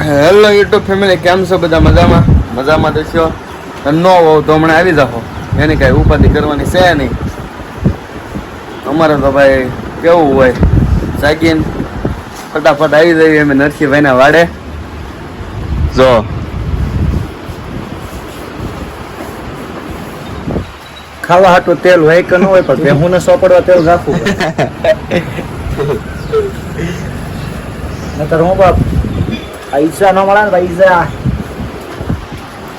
Hello YouTube family કેમ છો બધા મજામાં? મજામાં છો. ન હોવ તો હમણાં આવી જાઓ એની કાંઈ ઉપાધિ કરવાની છે નહીં. અમારે તો ભાઈ કેવું હોય? જાગીને ફટાફટ આવી જઈએ અમે નરસિંહભાઈના વાડે. જો. ખાવા હાટું તેલ હોય કે ન હોય પણ ભેહું ને સોપડવા તેલ રાખવું નતર હું બાપ પૈસા ન મળે ને પૈસા.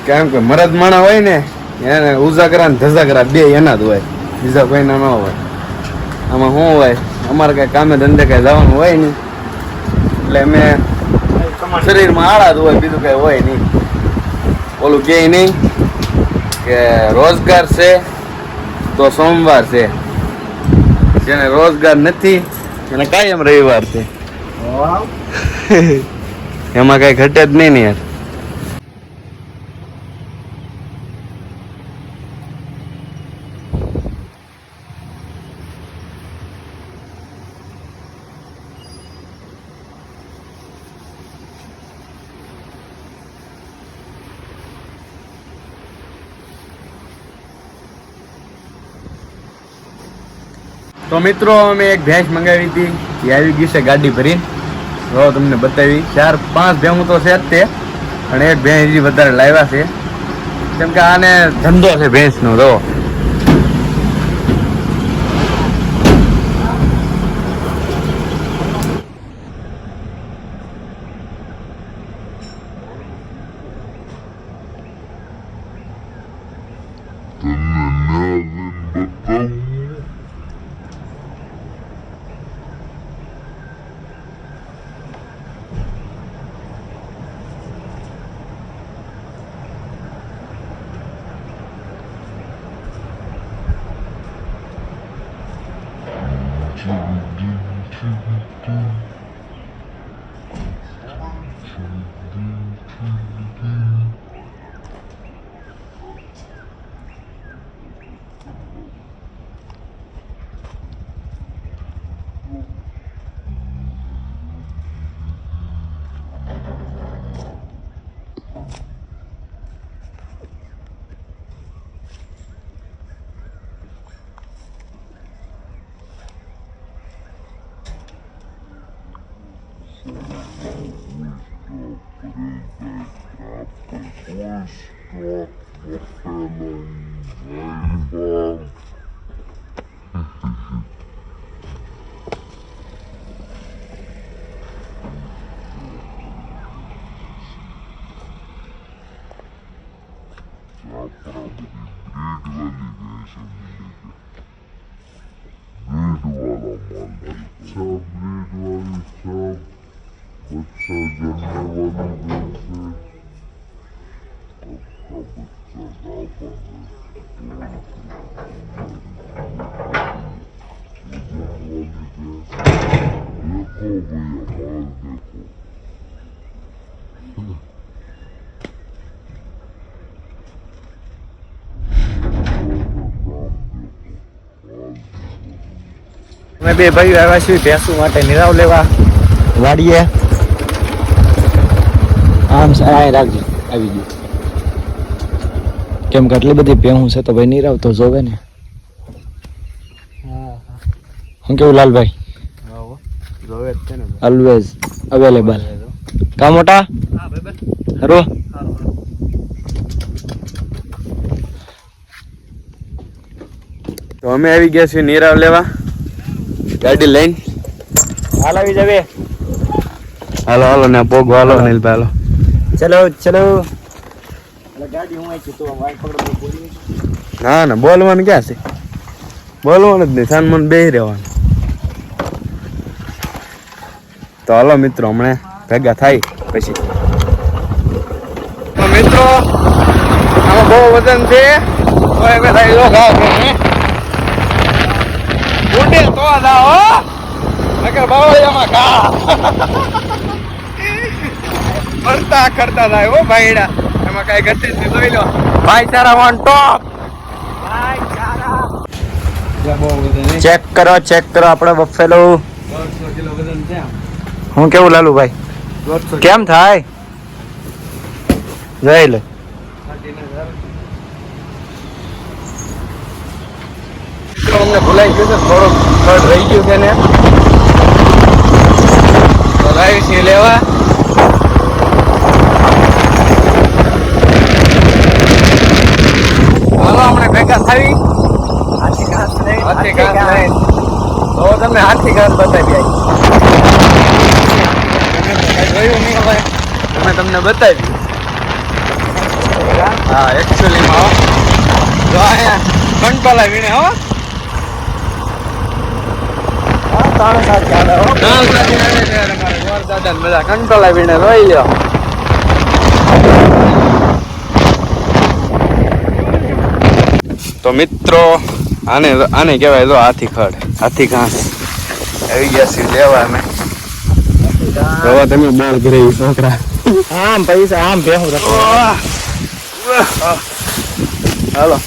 કેમ કે મરદ માણા હોય ને એને ઉજાગરા ને ધજાગરા બે એના જ હોય બીજા કોઈના ન હોય. આમાં શું હોય? અમારે કઈ કામે ધંધે કઈ જવાનું હોય નહીં. એટલે અમે શરીરમાં આળા જ હોય બીજું કઈ હોય નહીં. ઓલું કે નહીં કે રોજગાર છે તો સોમવાર છે. જેને રોજગાર નથી એને કાયમ રવિવાર છે. એમાં કઈ ઘટે જ નહીં ને યાર. તો મિત્રો, અમે એક ભેંસ મંગાવી હતી. એ આવી ગઈ છે ગાડી ભરીને. જો તમને બતાવી, ચાર, પાંચ ભેહું તો છે જ તે, અને એક ભેંસ વધારે લાવ્યા છે. કેમ કે આને ધંધો છે ભેંસનો, જો. to do, to do. Thank you. અમે બે ભાઈ આવ્યા છીએ ભેંસુ માટે નિરાવ લેવા. વાડીએ. આમ આ રાખજો આવી ગયું. કેમ કે આટલી બધી ભેહું છે તો ભાઈ નિરાવ તો જોવે ને. હું કેવું લાલભાઈ? ઓલવેઝ અવેલેબલ કા મોટા? હરો. તો અમે આવી ગયા છીએ નીરાવ લેવા. ગાડી લઈને? હાલ આવી જવે. હાલો હાલો ને પોગો હાલો નીલભાઈ હાલો ચલો ચલો. ગાડી હું આવી તો વાય પકડો બોલી ના ના બોલવાનું ક્યાં છે? બોલવાનું જ નહીં સાન મન બે રહેવાનું. તો હાલો મિત્રો હમણાં ભેગા થાય પછી. મિત્રો આમાં બહુ વજન છે. હવે બધા લો ઘાવ છે હે? ઉડે તો જાઓ હો. નકર બાવળિયામાં કા ફરતા કરતા થાય હો ભાઈડા. એમાં કઈ ઘટે છે જોઈ લો. ભાઈ સારા વન ટોપ ચેક કરો ચેક કરો આપણે બફેલો. હું કેવું લાલુ ભાઈ? કેમ થાય? જય લે. અમને ગયું છે થોડુંક ખડ રહી ગયું છે ને. ચલાવી લાવી છે લેવા. હાલો આપણે ભેગા થાવી. હાથી ઘાસ નહીં હાથી ઘાસ નહીં તો તમને હાથી ઘાસ બતાવી જોયું નહીં હવે અમે તમને બતાવી હા એકચ્યુઅલીમાં જો અહીંયા કંટોલા વીણે હો. ત્રણ સાથે આવે બધા કંટોલા વીણે રોઈ લ્યો તો મિત્રો આને આને કહેવાય તો હાથી ખડ હાથી ઘાસ આવી ગયા છે લેવા અમે હવે તમે બોલ ઘરે છોકરા. આમ પૈસા આમ ભેહું રાખો. હાલો.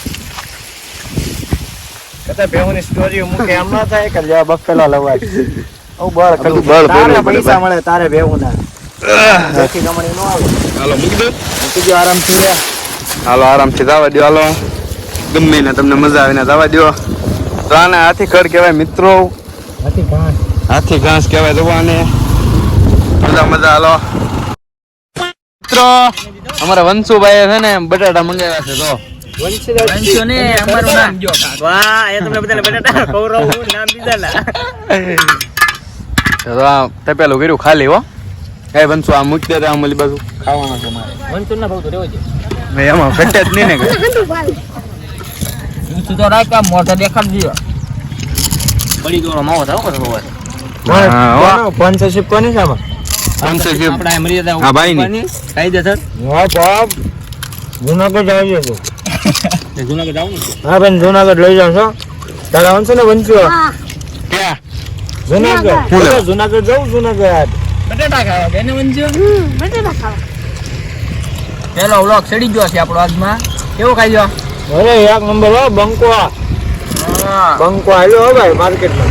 કદાચ ભેવની સ્ટોરી મૂકે એમ ના થાય કે લ્યો બફેલા લવાય. ઓ બળ કદું બળ તારે પૈસા મળે તારે ભેહું ના દેખી ગમણી નો આવે. હાલો મૂકી દો. મૂકી દો આરામથી લે. હાલો આરામથી જવા દો હાલો. ગમે ને તમને મજા આવે ને જવા દો તો આને હાથી ખડ કહેવાય મિત્રો. હાથી ઘાસ. હાથી ઘાસ કહેવાય આને મજા મજા હાલો. મિત્રો અમારા વંશુભાઈ છે ને બટાટા મંગાવ્યા છે તો વંશીરાજ ને અમારું નામ જો. વાહ એ તમને બધાને બટાટા કૌરવ નામ દીધા તો આ તપેલું કર્યું ખાલી હો. એ વંશુ આ મૂકી દેતા આમ ઓલી બાજુ. ખાવાના છે મારે. વંચુર ના ભાવ તો રેવો છે મેં એમાં ઘટે જ નહીં ને કઈ. તું તો રાખ કામ મોઢા દેખાડ દીધો બળી માવો થાવ કરો હોય હા, સ્પોન્સરશિપ કોની? છે આમાં? Sponsorship. આપણા મર્યાદા હા, ભાઈની. ઉપરની કાયદેસર. હા બાપ જુનાગઢ આવી જજો ને જુનાગઢ આવું હા બેન જુનાગઢ લઈ જાઉં છો. તારે આવશે ને વંચ્યો ક્યાં? જુનાગઢ. જુનાગઢ. જવું જુનાગઢ બટાટા ખાવા બેને વંચ્યો પેલો વ્લોગ ચડી ગયો છે આપણો આજમાં. કેવો ખાઈ ગયો અરે એક નંબર હો બંકો બંકો આવ્યો હો ભાઈ માર્કેટમાં.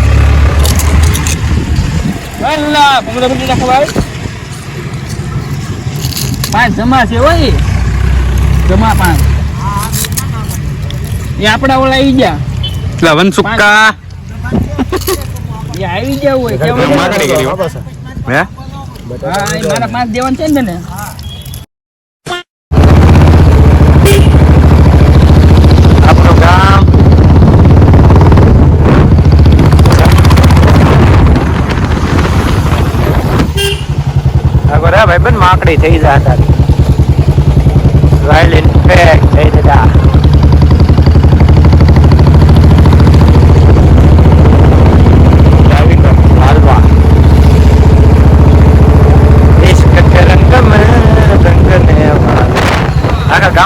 અલ્લા પમડા બટાટા ખાવા આવે પાંચ જમા છે હોય. જમા પાંચ. એ આપડા ઓલા આવી ગયા. એટલે વનસુક્કા. એ આવી ગયા હોય કે માગણી કરી હે? હા મારા પાંચ દેવાનું છે ને ભાઈ બન માકડી થઈ જા તારી વાયલિન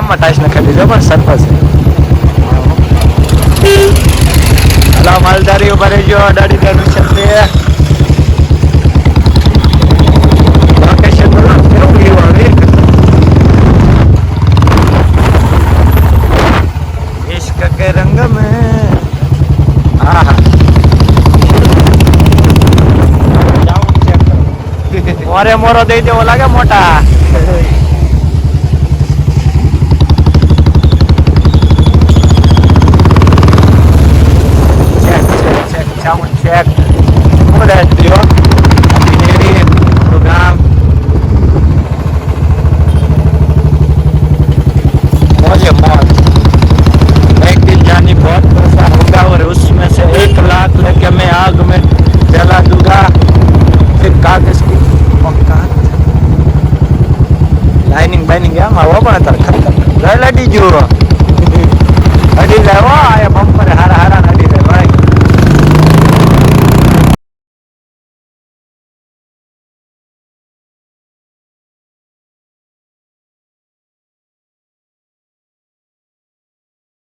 આમાં ટાઈસ નખાઈ દીધો પણ સરખો છે. હલા, માલધારી ઊભા રહી ગયો અડાડી દાડી છે. મોરે મોરો દઈ દેવો લાગે મોટા. এক